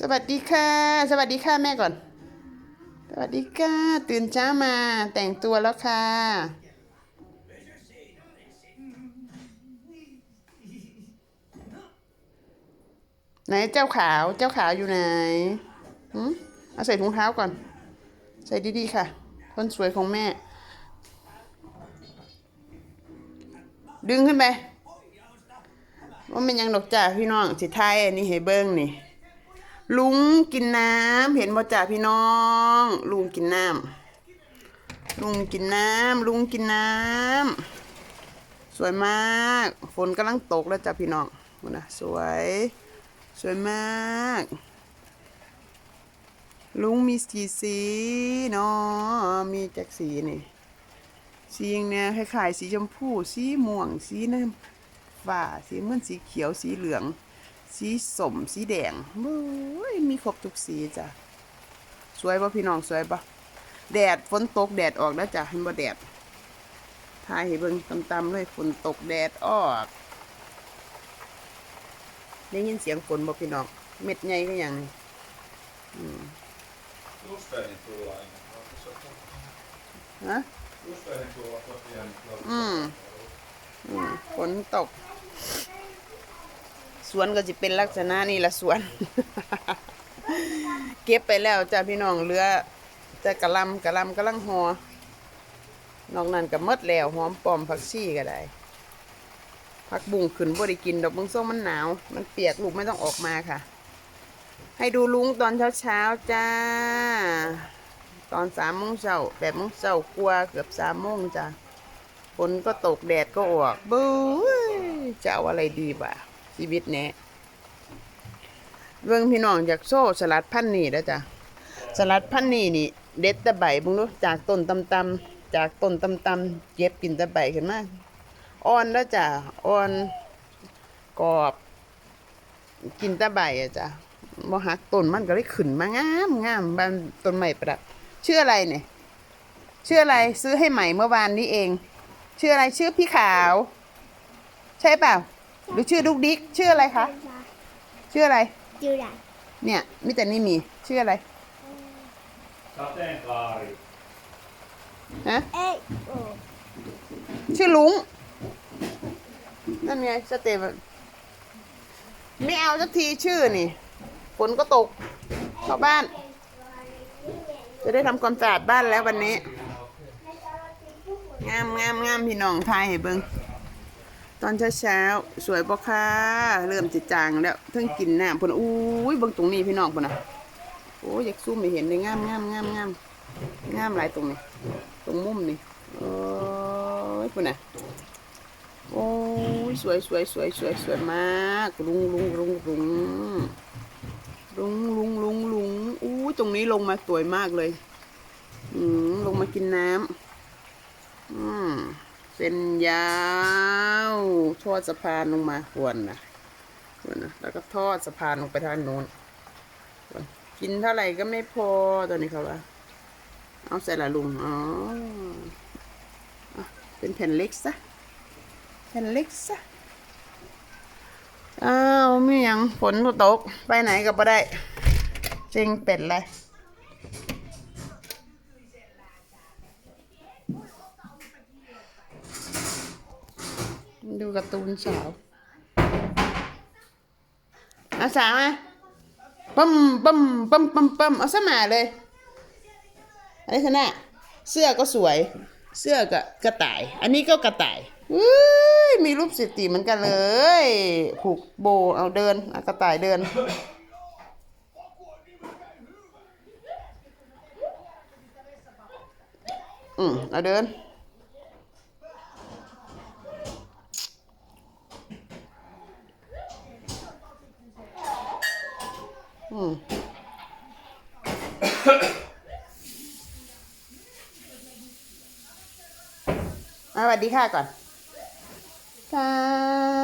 สวัสดีค่ะ สวัสดีค่ะแม่ก่อน สวัสดีค่ะ ตื่นเช้ามาแต่งตัวแล้วค่ะ ไหนเจ้าขาว เจ้าขาวอยู่ไหนหืมเอาใส่ถุงเท้าก่อน ใส่ดีๆค่ะ คนสวยของแม่ ดึงขึ้นไป ว่ามันยังดอกจ่าพี่น้องสิไทายอันนี้ให้เบิ้งนี่ ลุงกินน้ำเห็นบ่จ่าพี่น้อง ลุงกินน้ำลุงกินน้ำลุงกินน้ำสวยมาก ฝนกำลังตกแล้วจ้ะพี่น้องนะสวย สวยมาก ลุงมีสีสีเนาะมีแจ็คสีนี่สีอย่างเนี้ยคล้ายๆสีชมพูสีม่วงสีน้ำ ฟ้า สีเหมือนสีเขียวสีเหลือง สีสมสีแดงโอ้ยมีครบทุกสีจ้ะสวยป่ะพี่น้องสวยป่ะแดดฝนตกแดดออกแล้วจ้ะเห็นบ่แดดทายให้เบิ่งตำๆเลยฝนตกแดดออก ได้ยินเสียงฝนบ่พี่น้องเม็ดใหญ่ก็อย่างนี้ฮะอืมฝนตก สวนก็จะเป็นลักษณะนี้ละสวน เก็บไปแล้วจ้าพี่น้องเหลือแต่กะลำกระลำกำลังหอนอกนั้นก็มดแล้วหอมปอมผักชีก็ได้ผักบุ้งขึ้นบ่ได้กินดอกบึงส้มมันหนาว มันเปียกลูกไม่ต้องออกมาค่ะ ให้ดูลุงตอนเช้าเช้าๆจ้า ตอนสามโมงเช้าแปดโมงเช้ากลัวเกือบสามโมงจ้าฝนก็ตกแดดก็ออกบู๊ยจะเอาอะไรดีบ่ะ ชีวิตเนี้ยเรื่องพี่น้องจากโซ่สลัดพันนี่แล้วจ้ะสลัดพันนี่นี่ เด็ดตะใบบุ้งดูจากต้นตำตำจากต้นตำตำเก็บกินตะใบขึ้นมาอ่อนแล้วจ้ะอ่อนกรอบ กินตะใบอะจ้ะบ่หักต้นมันก็เลยขึ้นมางามงามบานต้นใหม่ประดับชื่ออะไรเนี่ยชื่ออะไรซื้อให้ใหม่เมื่อวานนี้เอง ชื่ออะไรชื่อพี่ขาว ใช่เปล่า หรือชื่อดุกดิกชื่ออะไรคะ ชื่ออะไรจูได้เนี่ยมิแต่นี่มีชื่ออะไร Sateenkaari. ฮะ เอ้ยโอ้ชื่อลุง นั่นไงสเตปไม่เอาสักทีชื่อนี่ฝนก็ตกเข้าบ้าน จะได้ทำความสะอาดบ้านแล้ววันนี้ งามงามงามพี่น้องไทยให้เบิง ตอนเช้าเช้าสวยปะคะเริ่มจิจางแล้วเพิ่งกินน้ำพนอุ้ยเบิ่งตรงนี้พี่น้องพนนะโอ้ยอยากซูมไม่เห็นเลยงามงามงามงามงามหลายตรงนี้ตรงมุมนี่โอ้ยพนนะโอ้ยสวยสวยสวยสวยสวยมากลุงลุงลุงลุงลุงลุงลุงลุงอู้ตรงนี้ลงมาสวยมากเลยอืมลงมากินน้ำอืม เส้นยาวทอดสะพานลงมาควรนะควรนะแล้วก็ทอดสะพานลงไปทางโน้นกินเท่าไหร่ก็ไม่พอตอนนี้เขาว่าเอาใส่ละลุงอ๋อเป็นแผ่นเล็กซะแผ่นเล็กซะอ้าวมีหยังฝนตกไปไหนก็บ่ได้เจงเป็ดเลย ดูการ์ตูนสาวเอาสาวมาปั๊มปั๊มปั๊มปั๊มปั๊มเอาสมาเลยอันนี้คือหน้าเสื้อก็สวย เสื้อก็กระต่าย อันนี้ก็กระต่ายอุ้ยมีรูปสิติเหมือนกันเลย ผูกโบเอาเดินเอากระต่ายเดินอืมเอาเดิน อืมสวัสดีค่ะก่อนค่ะ